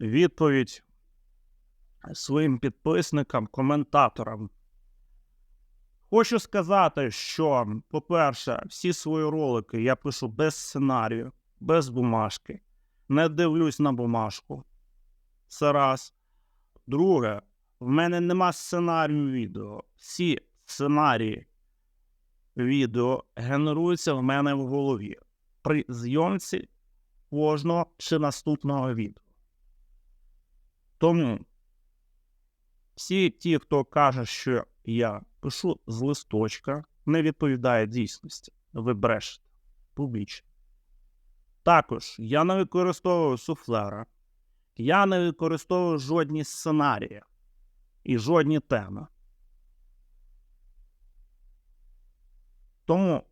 відповідь своїм підписникам, коментаторам. Хочу сказати, що, по-перше, всі свої ролики я пишу без сценарію, без бумажки. Не дивлюсь на бумажку. Це раз. Друге, в мене нема сценарію відео. Всі сценарії відео генеруються в мене в голові при зйомці кожного чи наступного відео. Тому всі ті, хто каже, що я пишу з листочка, не відповідає дійсності. Ви брешете публічно. Також я не використовую суфлера, я не використовую жодні сценарії і жодні теми. Тому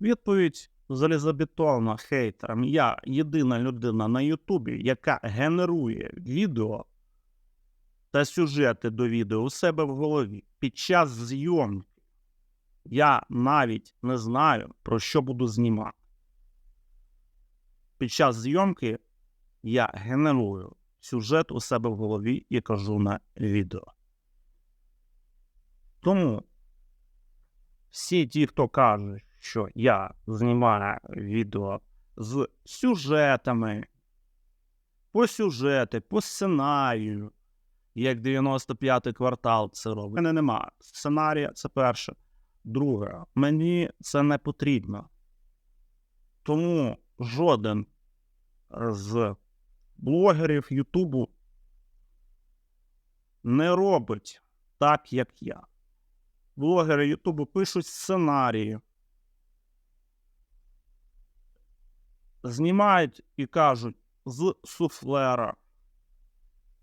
відповідь залізобетонна хейтерам. Я єдина людина на Ютубі, яка генерує відео та сюжети до відео у себе в голові під час зйомки. Я навіть не знаю, про що буду знімати. Під час зйомки я генерую сюжет у себе в голові і кажу на відео. Тому всі ті, хто каже, що я знімаю відео з сюжетами, по сюжети, по сценарію, як 95-й квартал це робить. У мене нема сценарія, це перше. Друге, мені це не потрібно. Тому жоден з блогерів Ютубу не робить так, як я. Блогери Ютубу пишуть сценарії, знімають і кажуть з суфлера.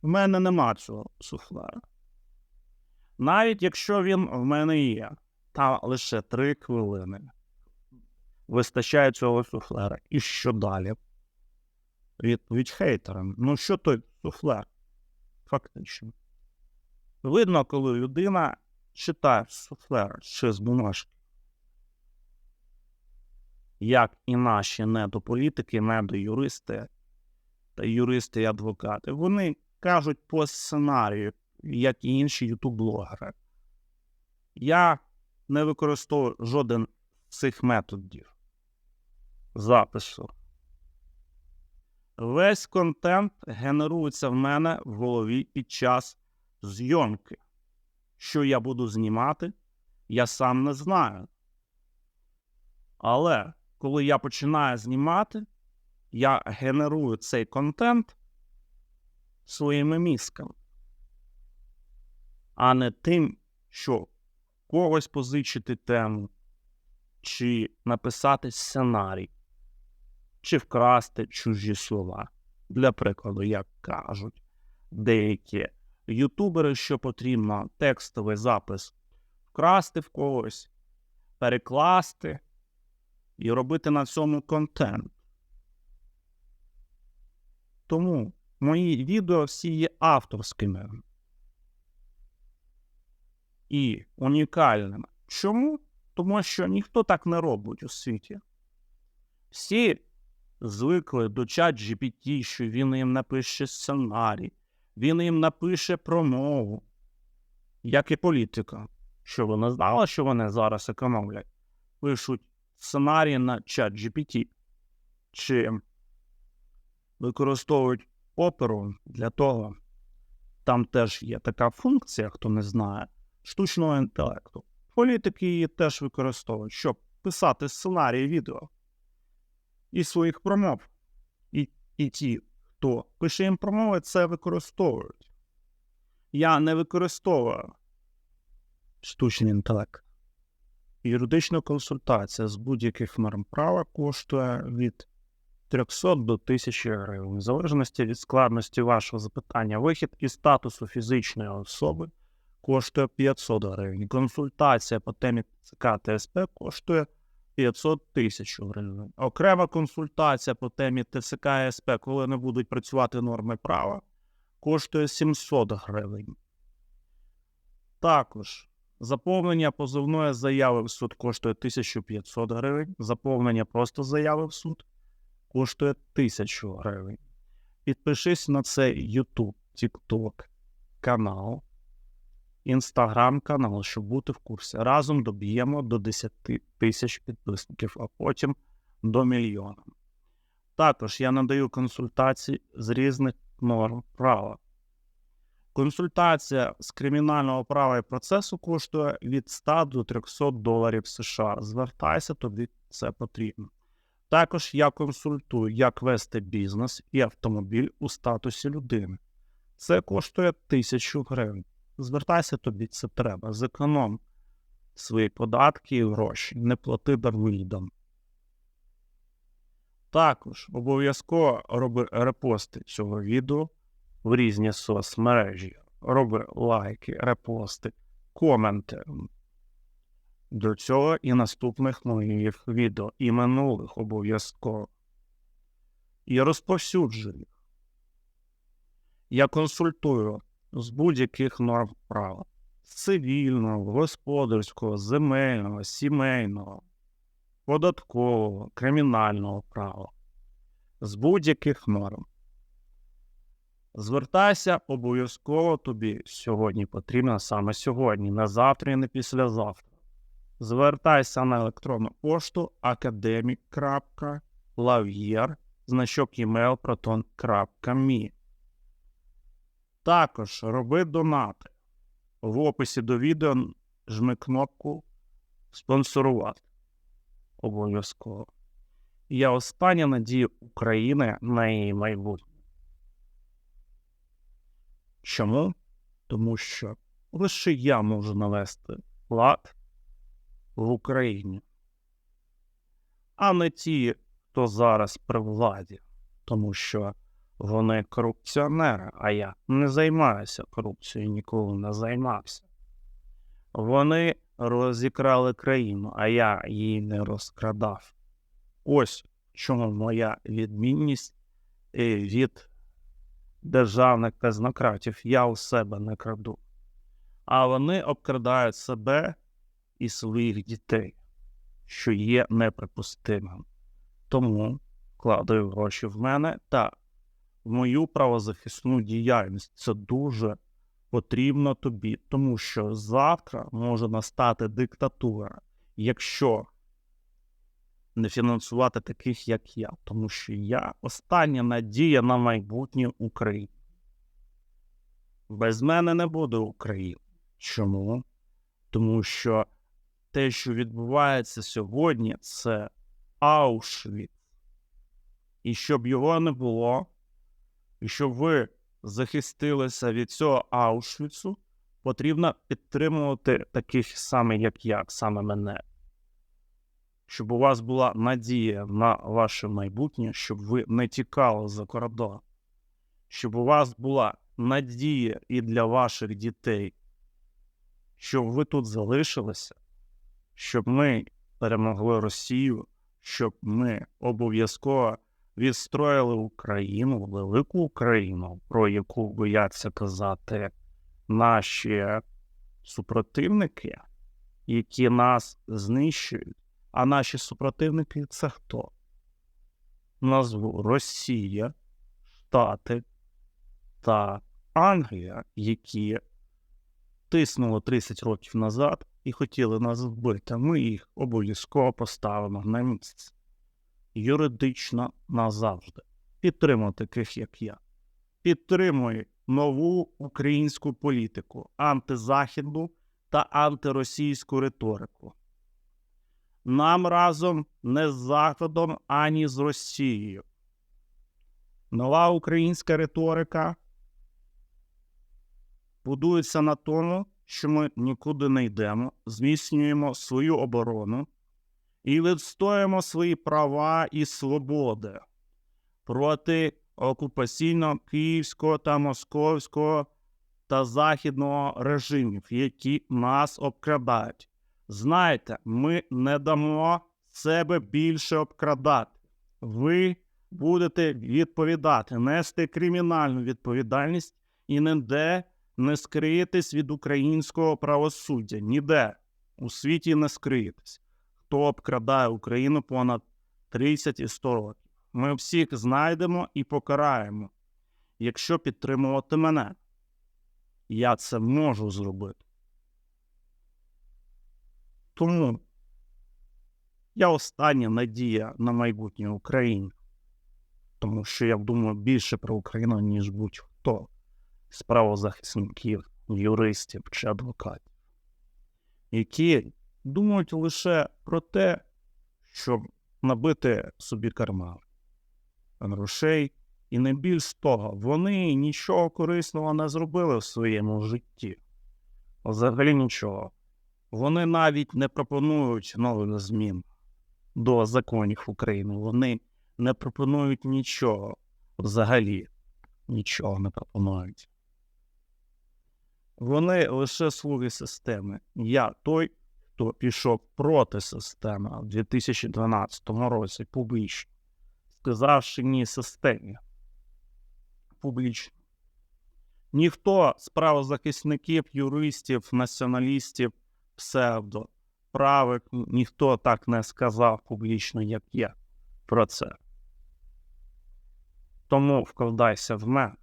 В мене нема цього суфлера. Навіть якщо він в мене є, та лише три хвилини. Вистачає цього суфлера. І що далі? Відповідь хейтерам. Ну, що той суфлер? Фактично. Видно, коли людина читає суфлер чи з бумажки. Як і наші недополітики, недоюристи та юристи і адвокати, вони кажуть по сценарію, як і інші ютуб-блогери. Я не використовую жоден з цих методів запису. Весь контент генерується в мене в голові під час зйомки. Що я буду знімати, я сам не знаю. Але коли я починаю знімати, я генерую цей контент своїми мізками, а не тим, що когось позичити тему, чи написати сценарій, чи вкрасти чужі слова. Для прикладу, як кажуть деякі ютубери, що потрібно текстовий запис вкрасти в когось, перекласти і робити на цьому контент. Тому мої відео всі є авторськими і унікальними. Чому? Тому що ніхто так не робить у світі. Всі звикли до чат GPT, що він їм напише сценарій, він їм напише промову, як і політика. Що ви не знали, що вони зараз економлять? Пишуть сценарії на чат GPT, чи використовують оперу для того, там теж є така функція, хто не знає, штучного інтелекту. Політики її теж використовують, щоб писати сценарії відео і своїх промов. І, і ті, хто пише їм промови, це використовують. Я не використовую штучний інтелект. Юридична консультація з будь-яких норм права коштує від 300 до 1000 гривень, в залежності від складності вашого запитання. Вихід і статусу фізичної особи коштує 500 гривень. Консультація по темі ЦК ТСП коштує 500 тисяч гривень. Окрема консультація по темі ТСК СП, коли не будуть працювати норми права, коштує 700 гривень. Також заповнення позовної заяви в суд коштує 1500 гривень. Заповнення просто заяви в суд коштує 1000 гривень. підпишись на цей YouTube, TikTok канал, Instagram канал, щоб бути в курсі. Разом доб'ємо до 10 тисяч підписників, а потім до мільйона. Також я надаю консультації з різних норм права. Консультація з кримінального права і процесу коштує від 100 до 300 доларів США. Звертайся, тобі це потрібно. Також я консультую, як вести бізнес і автомобіль у статусі людини. Це коштує 1000 гривень. Звертайся, тобі це треба. Зеконом свої податки і гроші, не плати дарвидам. Також обов'язково роби репости цього відео в різні соцмережі. Роби лайки, репости, коменти до цього і наступних моїх відео, і минулих обов'язково. І розповсюджую їх. Я консультую з будь-яких норм права. Цивільного, господарського, земельного, сімейного, податкового, кримінального права. З будь-яких норм. Звертайся обов'язково тобі сьогодні потрібно саме сьогодні, не завтра і не післязавтра. Звертайся на електронну пошту academic.lavier, значок email proton.me. Також роби донати. В описі до відео жми кнопку спонсорувати. Обов'язково. Я остання надія України на її майбутнє. Чому? Тому що лише я можу навести лад в Україні, а не ті, хто зараз при владі, тому що вони корупціонери, а я не займаюся корупцією, ніколи не займався. Вони розікрали країну, а я її не розкрадав. Ось чому моя відмінність е, від державних казнократів я у себе не краду. А вони обкрадають себе і своїх дітей, що є неприпустимим. Тому вкладаю гроші в мене та в мою правозахисну діяльність. Це дуже потрібно тобі, тому що завтра може настати диктатура, якщо не фінансувати таких, як я, тому що я остання надія на майбутнє України. Без мене не буде України. Чому? Тому що те, що відбувається сьогодні, це Аушвіц. І щоб його не було, і щоб ви захистилися від цього Аушвіцу, потрібно підтримувати таких саме, як я, саме мене. Щоб у вас була надія на ваше майбутнє, щоб ви не тікали за кордон, щоб у вас була надія і для ваших дітей, щоб ви тут залишилися, щоб ми перемогли Росію, щоб ми обов'язково відстроїли Україну, велику Україну, про яку бояться казати наші супротивники, які нас знищують. А наші супротивники це хто? Назву Росія, Штати та Англія, які тиснули 30 років назад і хотіли нас вбити. Ми їх обов'язково поставимо на місце. Юридично назавжди. Підтримуй таких, як я. Підтримуй нову українську політику, антизахідну та антиросійську риторику. Нам разом не з Заходом, ані з Росією. Нова українська риторика будується на тому, що ми нікуди не йдемо, зміцнюємо свою оборону і відстоїмо свої права і свободи проти окупаційно київського та московського та західного режимів, які нас обкрадають. Знайте, ми не дамо себе більше обкрадати. Ви будете відповідати, нести кримінальну відповідальність і ніде не скриєтесь від українського правосуддя. Ніде у світі не скриєтесь. Хто обкрадає Україну понад 30 і 100 років. Ми всіх знайдемо і покараємо. якщо підтримувати мене. Я це можу зробити. Тому я остання надія на майбутнє України. Тому що я думаю більше про Україну, ніж будь-хто з правозахисників, юристів чи адвокатів, які думають лише про те, щоб набити собі карман грошей, і не більш того, вони нічого корисного не зробили в своєму житті. Взагалі нічого. Вони навіть не пропонують нових змін до законів України. Вони не пропонують нічого. Взагалі нічого не пропонують. Вони лише слуги системи. Я той, хто пішов проти системи в 2012 році публічно, сказавши ні системі. Публічно. Ніхто з правозахисників, юристів, націоналістів, псевдо, правих, ніхто так не сказав публічно, як я про це. Тому вкладайся в мене.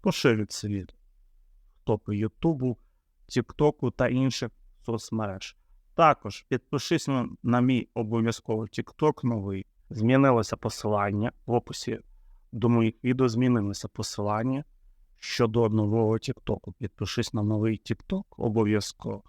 Поширюй це відео. Хто по Ютубу, Тіктоку та інших соцмереж. Також підпишись на мій обов'язково Тікток новий. Змінилося посилання в описі до моїх відео змінилося посилання щодо нового Тіктоку. Підпишись на новий Тікток обов'язково.